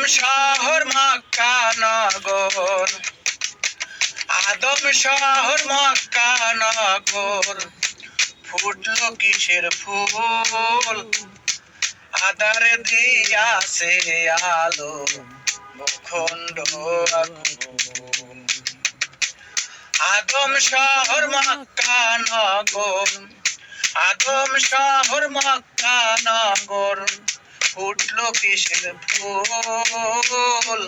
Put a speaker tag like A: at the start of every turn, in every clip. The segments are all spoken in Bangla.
A: আদম শহর মক্কা নগর। আদম শহর মক্কা নগর। ফুটলো কিসের ফুল? আদারে দিয়াছে আলো মুখণ্ড আদম শহর মক্কা নগর। আদম শহর মক্কা নগর। ফুটলো কিসের ফুল।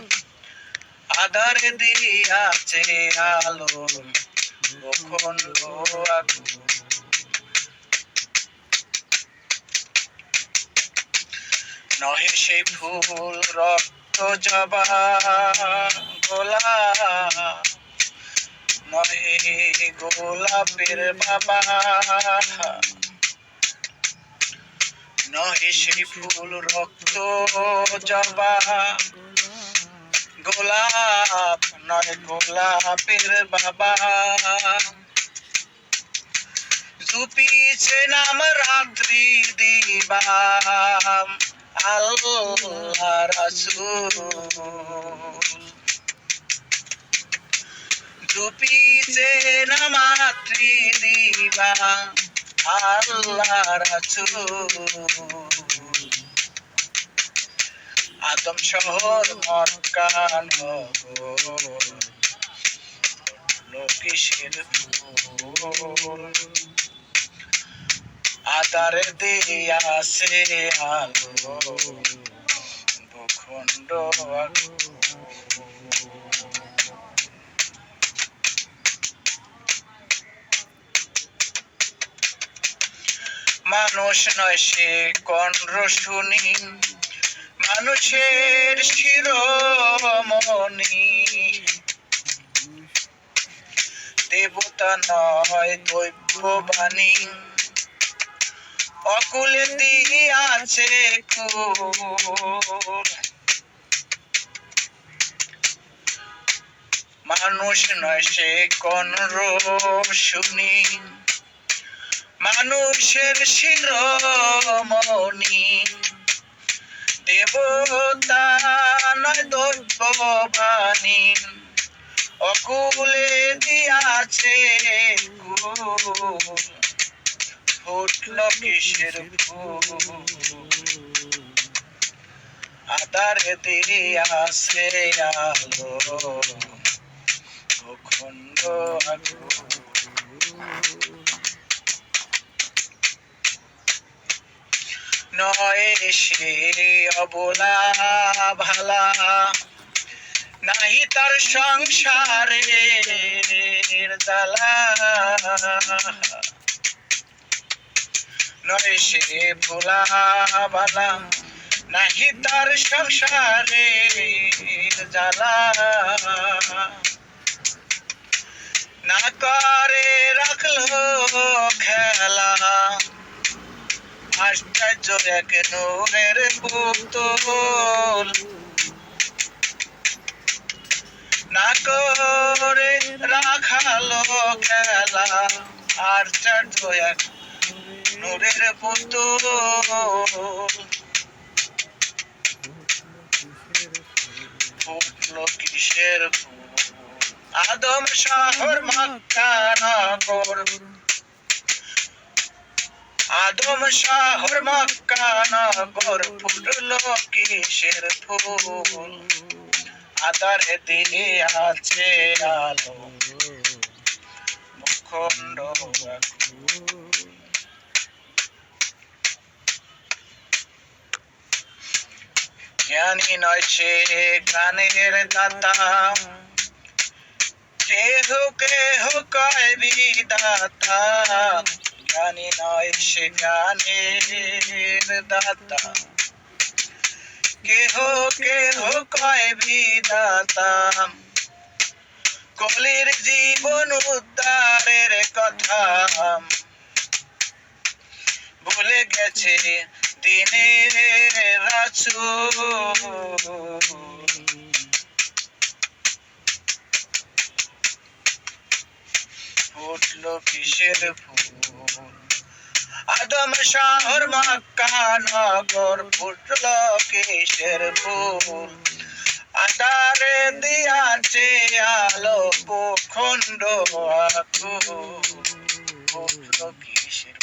A: আধার দিয়াছে আলো আগুন। নহে সেই ফুল রক্ত জবা গোলা নহে গোলাপের বাবা। নহে সেই ফুল রক্ত জবা। গোলাপ নয় গোলাপের বাবা। জুপিছে নাম রাত্রি দিবা। আল্লাহ রাসূল। জুপিছে নাম রাত্রি দিবা। আল্লাহ আদম শহর মক্কা নগর লোকেশের আদার দিয়াছে আলো। ভূখণ্ড মানুষ নয় সে কণ্ঠ শুনি। মানুষের শিরোমণি। দেবতা নয় দৈব বাণী অকুলে দিয়াছে মানুষ নয় সে কোন শুনি। মানুষের শিরোমণি। দেবতা নয় দৈব বাণী অকুলে দিয়াছে ফুটল কিসের আদার দিয়াছে আলো। অখণ্ড আগুন নয় সে অবলা, ভালা। নাই তার সংসারের জ্বালা। নয় সে ভোলা বালা নাহি তার সংসারের জ্বালা। না করে রাখল খেলা। আশ্চর্য এক নূরের পুতুল না করে রাখালো খেলা আশ্চর্য এক নূরের পুতুল ফুটলো কিসের আদম শহর মক্কা নগর। আদম শহর মক্কা নগর ফুটলো ফুল আদারে দিয়ে আছে আলো মুখণ্ড জ্ঞানী নয় সে গানের দাতা। কেহ কেহ কয় বিদাতা জ্ঞানী নয় সে গানের দাতা। কেহ কেহ কয় বিদাতা কলির জীবন উদ্ধারের কথা। ভুলে গেছে দিনের রাসূল। ফুটল কিসের ফুল? আদম শহর মক্কা নগর ফুটল কিসের ফুল। আকারে দিয়াছে আলো প্রখণ্ড আকুল। কিসের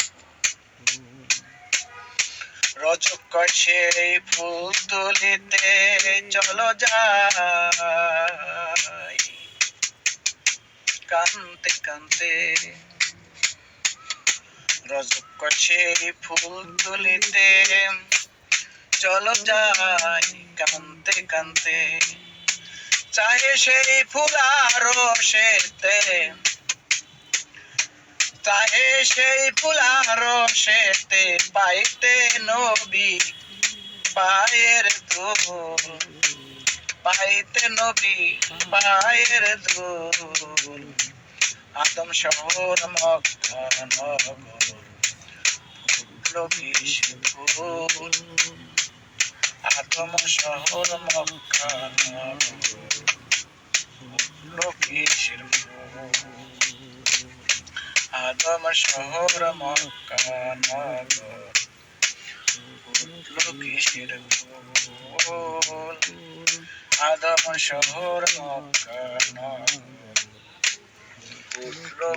A: রজক কষে ফুল তুলিতে চলো যাই। কান্তে কান্তে রজক কষে ফুল তুলিতে। চলো যাই কান্তে কান্তে। চাহে সেই ফুলারো সেতে চাহে সেই ফুলারো সেতে পাইতে নবী পায়ের ধুল পাইতে নবী পায়ের ধুল আদম শহর মক্কা নগর ফুটলো কিসে ফুল আদম শহর মক্কা নগর ফুটলো কিসের ফুল আদম শহর মক্কা নগর ফুটলো কিসের ফুল আদম শহর মক্কা নগর ফুটলো